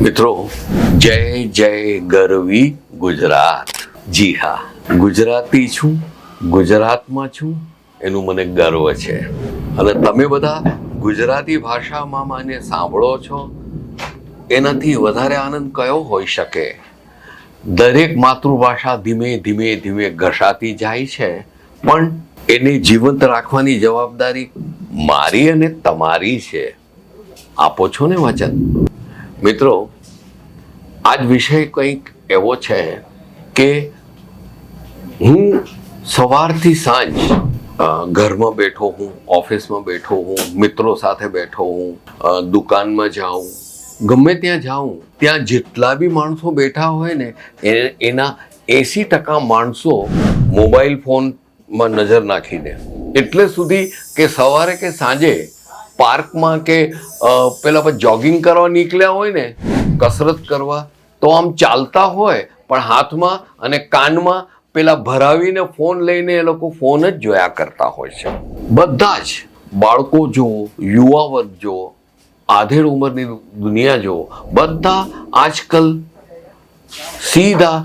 મિત્રો, જય જય ગરવી ગુજરાત. જી હા, ગુજરાતી છું, ગુજરાતમાં છું, એનું મને ગર્વ છે. અને તમે બધા ગુજરાતી ભાષામાં મને સાંભળો છો, એનાથી વધારે આનંદ કયો હોઈ શકે? દરેક માતૃભાષા ધીમે ધીમે ધીમે ઘસાતી જાય છે, પણ એને જીવંત રાખવાની જવાબદારી મારી અને તમારી છે. આપો છો ને વચન? મિત્રો, આજ વિષય કંઈક એવો છે કે હું સવારથી સાંજ ઘરમાં બેઠો હું, ઓફિસમાં બેઠો હું, મિત્રો સાથે બેઠો હું દુકાનમાં જાઉં, ગમે ત્યાં જાઉં, ત્યાં જેટલા બી માણસો બેઠા હોય ને એના એસી ટકા માણસો મોબાઈલ ફોનમાં નજર નાખી દે. એટલે સુધી કે સવારે કે સાંજે પાર્કમાં કે પેલા પર જોગિંગ કરવા નીકળ્યા હોય ને, કસરત કરવા, તો આમ ચાલતા હોય, પણ હાથમાં અને કાનમાં પેલા ભરાવીને ફોન લઈને એ લોકો ફોન જ જોયા કરતા હોય છે. બધા જ બાળકો જો યુવા વર્ગ જો આધેડ ઉંમરની દુનિયા જો બધા આજકાલ સીધા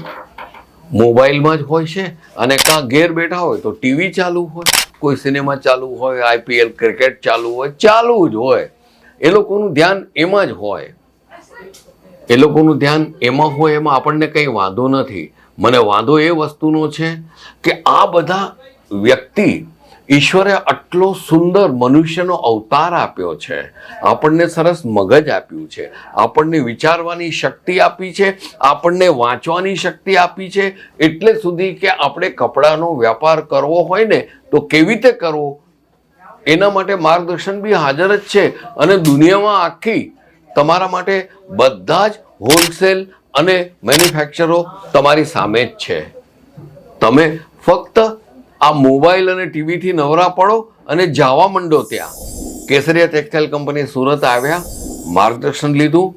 મોબાઈલમાં જ હોય છે અને કાં ઘેર બેઠા હોય તો ટીવી ચાલુ હોય. કોઈ સિનેમા ચાલુ હોય આઈપીએલ ક્રિકેટ ચાલુ હોય, ચાલુ જ હોય. એ લોકોનું ધ્યાન એમાં જ હોય. એ લોકોનું ધ્યાન એમાં હોય, એમાં આપણને કંઈ વાંધો નથી. મને વાંધો એ વસ્તુનો છે કે આ બધા વ્યક્તિ ઈશ્વરે આટલો સુંદર મનુષ્યનો અવતાર આપ્યો છે. આપણને સરસ મગજ આપ્યું છે. આપણને વિચારવાની શક્તિ આપી છે. આપણને વાંચવાની શક્તિ આપી છે. એટલે સુધી કે આપણે કપડાનો વ્યાપાર કરવો હોય ને, તો કેવી રીતે કરવો? એના માટે માર્ગદર્શન બી હાજર જ છે. અને દુનિયામાં આખી તમારા માટે બધા જ હોલસેલ અને મેન્યુફેક્ચરો તમારી સામે જ છે. તમે ફક્ત આ મોબાઈલ અને ટીવીથી નવરા પડો અને જાવા મંડો ત્યાં. કેસરિયા ટેક્સટાઇલ કંપની સુરત આવ્યા, માર્ગદર્શન લીધું.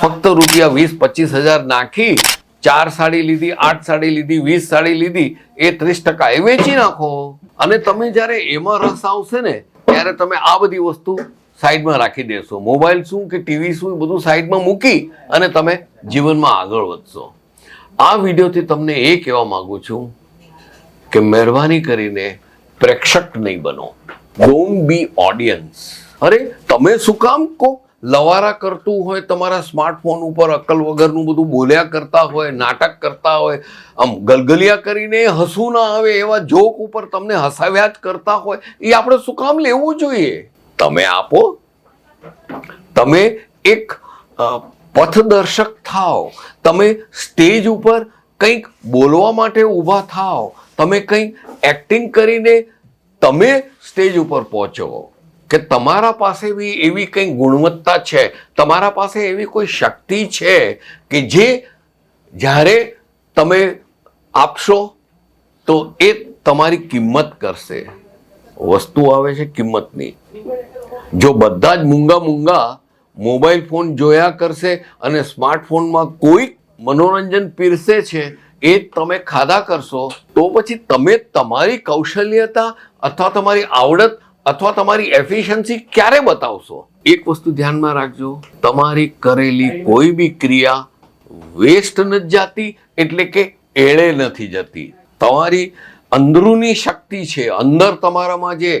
ફક્ત રૂપિયા વીસ, પચીસ હજાર નાખી, ચાર સાડી લીધી, આઠ સાડી લીધી, વીસ સાડી લીધી, એ ત્રીસ ટકા એ વેચી નાખો. અને તમે જ્યારે એમાં રસ આવશે ને, ત્યારે તમે આ બધી વસ્તુ સાઈડમાં રાખી દેશો. મોબાઈલ શું કે ટીવી શું બધું સાઈડમાં મૂકી અને તમે જીવનમાં આગળ વધશો. આ વિડીયોથી તમને એ કહેવા માગું છું કે મહેરબાની કરીને પ્રેક્ષક નહીં બનો. ડોન્ટ બી ઓડિયન્સ અરે, તમે શું કામ કો લવારા કરતું હોય, તમારા સ્માર્ટફોન ઉપર અક્કલ વગરનું બધું બોલ્યા કરતા હોય, નાટક કરતા હોય, આમ ગલગલિયા કરીને હસવું ના આવે, એવા જોક ઉપર તમને હસાવ્યા જ કરતા હોય, એ આપણે શું કામ લેવું જોઈએ? તમે આપો. તમે એક પથદર્શક થાઓ. તમે સ્ટેજ ઉપર કંઈક બોલવા માટે ઊભા થાઓ. તમે કંઈક એક્ટિંગ કરીને તમે સ્ટેજ ઉપર પહોંચો. કે તમારા પાસે બી એવી કંઈ ગુણવત્તા છે, તમારા પાસે એવી કોઈ શક્તિ છે કે જે જ્યારે તમે આપશો તો એ તમારી કિંમત કરશે. વસ્તુ આવે છે કિંમતની. જો બધા જ મૂંગા મૂંગા મોબાઈલ ફોન જોયા કરશે અને સ્માર્ટફોનમાં કોઈ મનોરંજન પીરસે છે એ તમે ખાધા કરશો, તો પછી તમે તમારી કૌશલ્યતા અથવા તમારી આવડત અથવા તમારી એફિશિયન્સી ક્યારે બતાવશો? એક વસ્તુ ધ્યાનમાં રાખજો, તમારી કરેલી કોઈ બી ક્રિયા વેસ્ટ નથી જતી, એટલે કે એળે નથી જતી. તમારી અંદરૂની શક્તિ છે, અંદર તમારામાં જે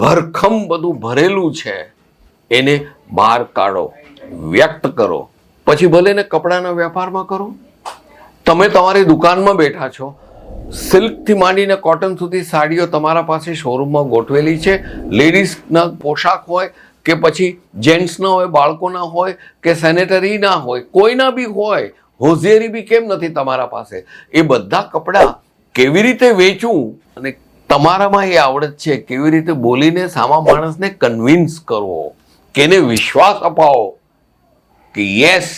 ભરખમ બધું ભરેલું છે, એને બહાર કાઢો, વ્યક્ત કરો. પછી ભલે ને કપડાના વેપારમાં કરો તમે તમારી દુકાનમાં બેઠા છો. સિલ્કથી માંડીને કોટન સુધી સાડીઓ તમારા પાસે શોરૂમમાં ગોઠવેલી છે. લેડીઝના પોશાક હોય કે પછી જેન્ટ્સના હોય, બાળકોના હોય કે સેનેટરીના હોય, કોઈના બી હોય, હોઝિયરી બી કેમ નથી તમારા પાસે? એ બધા કપડાં કેવી રીતે વેચવું અને તમારામાં એ આવડત છે, કેવી રીતે બોલીને સામા માણસને કન્વિન્સ કરવો? કેને વિશ્વાસ અપાવો? કે યસ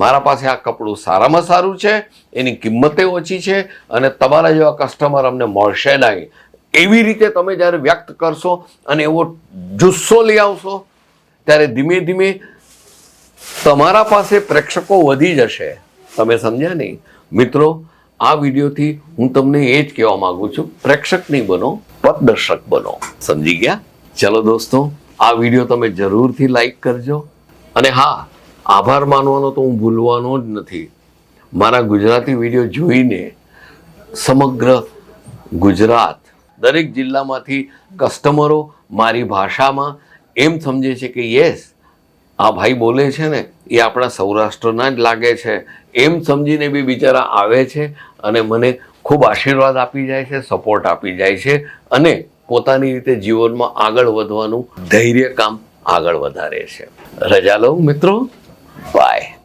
મારા પાસે આ કપડું સારામાં સારું છે, એની કિંમતે ઓછી છે અને તમારા જેવા કસ્ટમર અમને મળશે નહીં. એવી રીતે તમે જ્યારે વ્યક્ત કરશો અને એવો જુસ્સો લઈ આવશો, ત્યારે ધીમે ધીમે તમારા પાસે પ્રેક્ષકો વધી જશે. તમે સમજ્યા નહીં? મિત્રો, આ વિડીયોથી હું તમને એ જ કહેવા માગું છું, પ્રેક્ષક નહીં બનો પથદર્શક બનો. સમજી ગયા? ચલો દોસ્તો, આ વીડિયો તમે જરૂરથી લાઈક કરજો. અને હા આભાર માનવાનો તો હું ભૂલવાનો જ નથી. મારા ગુજરાતી વીડિયો જોઈને સમગ્ર ગુજરાત, દરેક જિલ્લામાંથી કસ્ટમરો મારી ભાષામાં એમ સમજે છે કે યસ, આ ભાઈ બોલે છે ને, એ આપણા સૌરાષ્ટ્રના જ લાગે છે. એમ સમજીને બી બિચારા આવે છે અને મને ખૂબ આશીર્વાદ આપી જાય છે સપોર્ટ આપી જાય છે અને પોતાની રીતે જીવનમાં આગળ વધવાનું ધૈર્ય કામ આગળ વધારે છે. રજા લઉં મિત્રો? Bye.